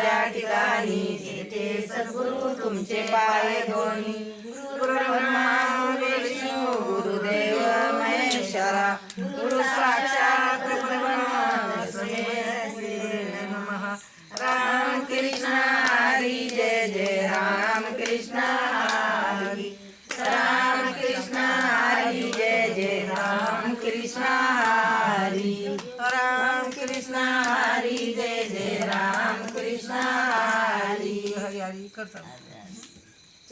त्या ठिकाणी सद्गुरु तुमचे पाय दोन्ही. गुरु साक्षात नमः राम कृष्ण हरी जय जय राम कृष्ण हरी राम कृष्ण हरी जय जय राम कृष्ण हरी. राम कृष्ण हरी जय जय राम कृष्ण हरी. हरी हरी करता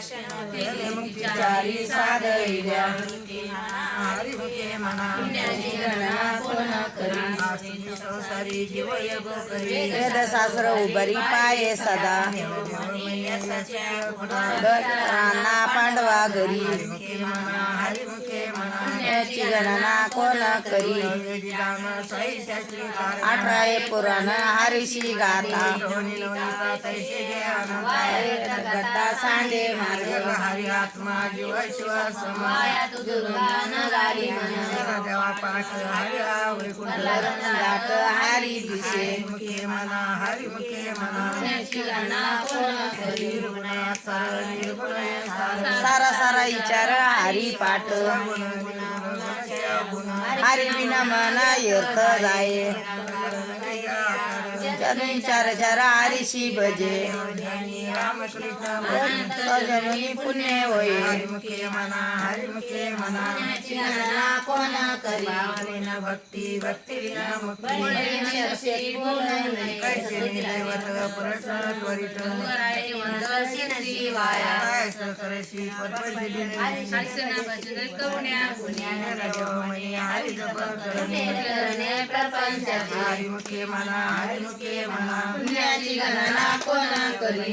मुक्तिचारी गणना कोण करी संसारी जीव योग करी वेदशास्त्र उभरी पाये सदा पांडवा घरी पुण्याची गणना कोण करी अठरावे पुराण हरिशी गाता सांडे मार्ग. हरी आत्मा जीव शिव हरी हारी दिसे मुखे मना हरी मुखे मना कोण करी सारा सारा विचार हरी पाठ. हरी बिना मना येत जाये चार चार हरीशी भजे सजनी पुण्य होय हरी मुखे मना हरी मुखे मना कोण करी? भक्ती भक्ती विना मुक्ती। कैसे दैवत पुरस्कार त्वरित। शिवाया। काय सकरशी पद्मसिद्धी रजोमणी हरी जप करणे। प्रपंचाची हरी मुखे मना हरी मुखे मना। पुण्याची गणना कोण करी?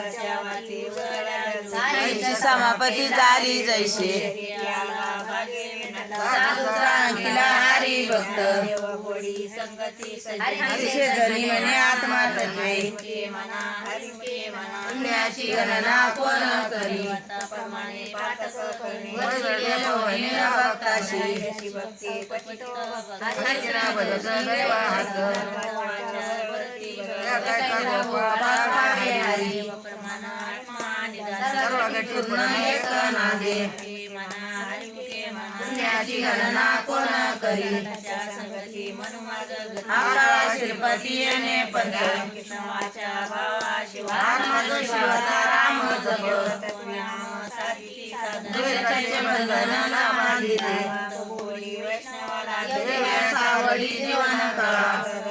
समापती झाली जैसे. किला हरी भक्त. हरिशे म्हणे आत्मा पुण्याची गणना कोण करी? भक्ताशी. भजत हात या का पुण्याची गणना कोण करी? आपला श्रीपती येणे शिवाचा राम द्वेषाचे बंधन सावडी जीवन कळा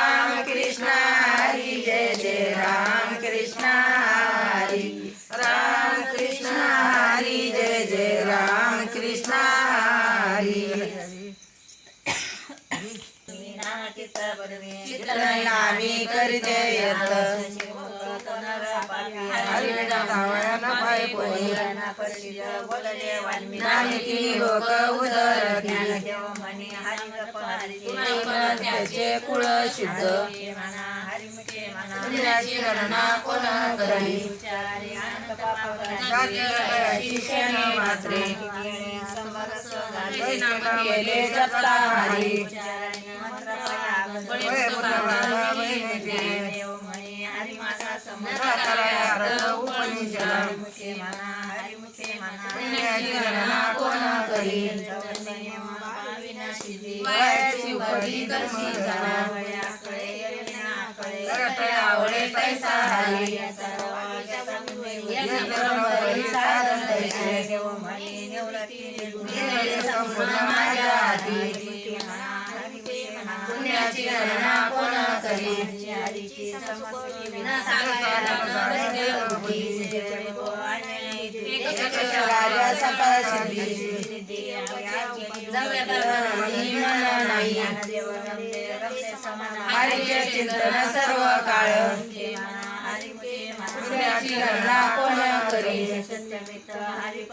कोणी नाही लोक उदरती त्याचे कुळ शुद्ध गणना कोण करी मात्रे केले जपता हरी. तैसे दिलेले संपूर्ण माझ्या हाती पुण्याची गणना कोण करी राजा सकळ सिद्धी नाही हरीचे चिंतन सर्व काळ पुण्याची गणना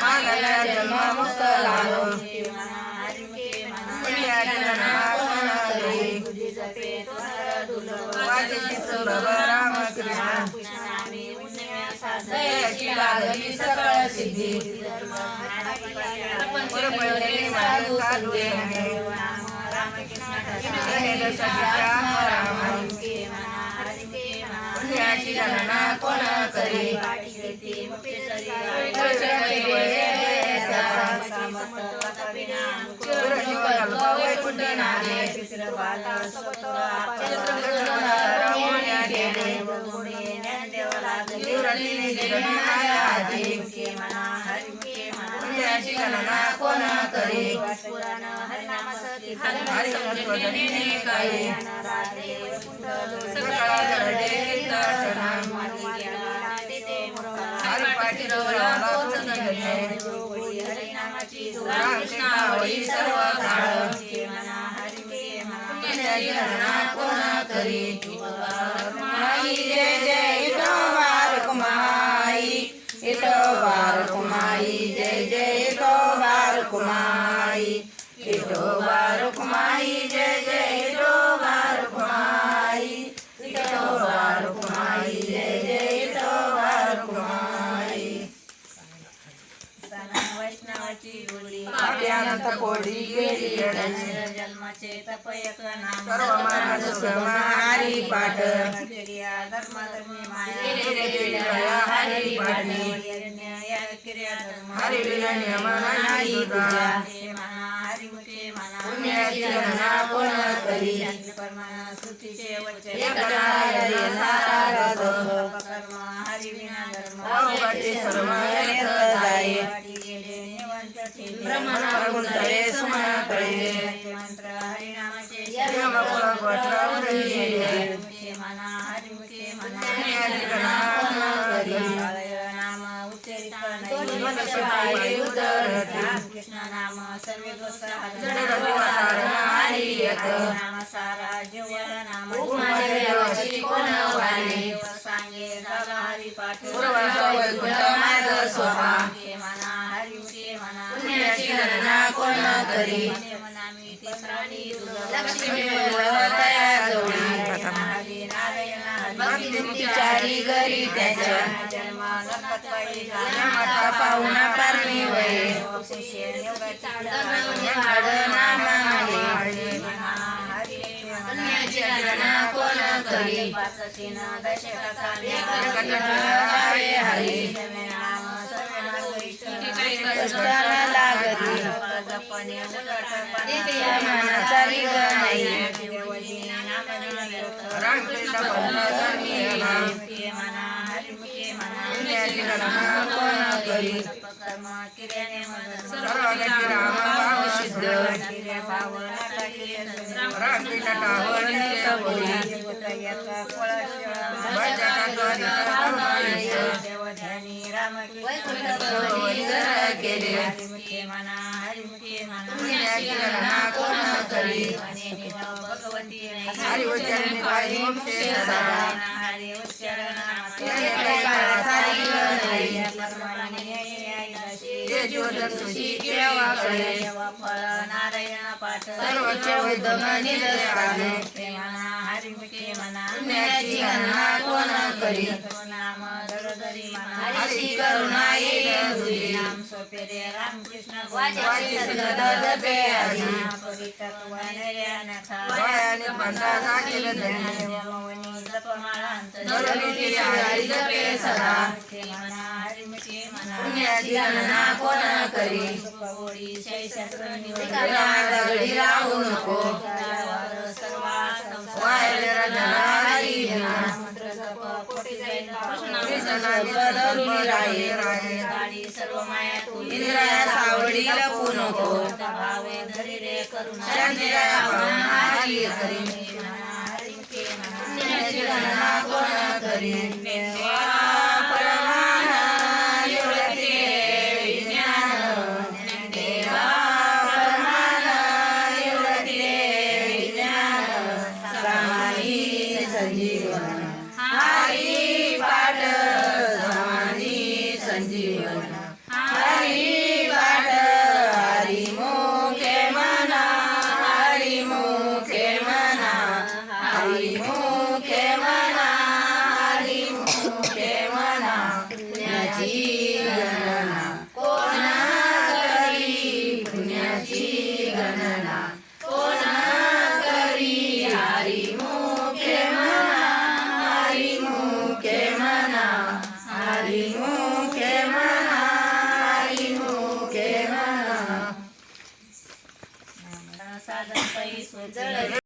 मागल्या जन्म मुक्त झालो पुण्याची गणना रामकृष्ण लागली सकळ सिद्धी राम. जीवनी माया आधी. पुण्याची गणना कोण करी हरिसंस्वदने काही Ito कोडी गेली. जन्माचे तपयक नाम सर्व मानस हरी पाठ. धर्म धर्मी माया हरी पाठी. क्रिया धर्म हरी विना नियम नाही तुझा हे म्हणा हरिमुखे म्हणा पुण्याची गणना कोण करी परमाना सुतीचे वचन सारथ. कर्म हरि विना धर्म. सर्व उदरती. नाम. नाम सारा जीवन नाम सांगे झाला हरी पाठ मार्ग. हे हरी पुण्याची गणना कोण करी लक्ष्मी भक्तीचारी घरी त्याच्या. नामाचा पाहुणा पारणी वये. कोण करी? हरे. हरी लागती. या मनाचा रिग नाही. केले हरिमुखे म्हणा हरिमुखे म्हणा पुण्याची गणना कोण करी आणि भगवती हरी उच्चारणे पायरी मोक्षे सदा हरी उच्चारण नारायण पाठ सर्वच उद्गम निरस्ताने म्हणा हरिमुखे म्हणा पुण्याची गणना कोण करी? नाम दरदरी म्हणा हरीची करुणा येईल नाम सोपे रे रामकृष्ण वाची सतत जपे आधी। डोळ्याने केलं सदा पुण्याची गणना कोण करी दगडी राहू नको इंद्राया सावडी लपू नको. करुणा शांतीराया कोण करी देवा पुण्याची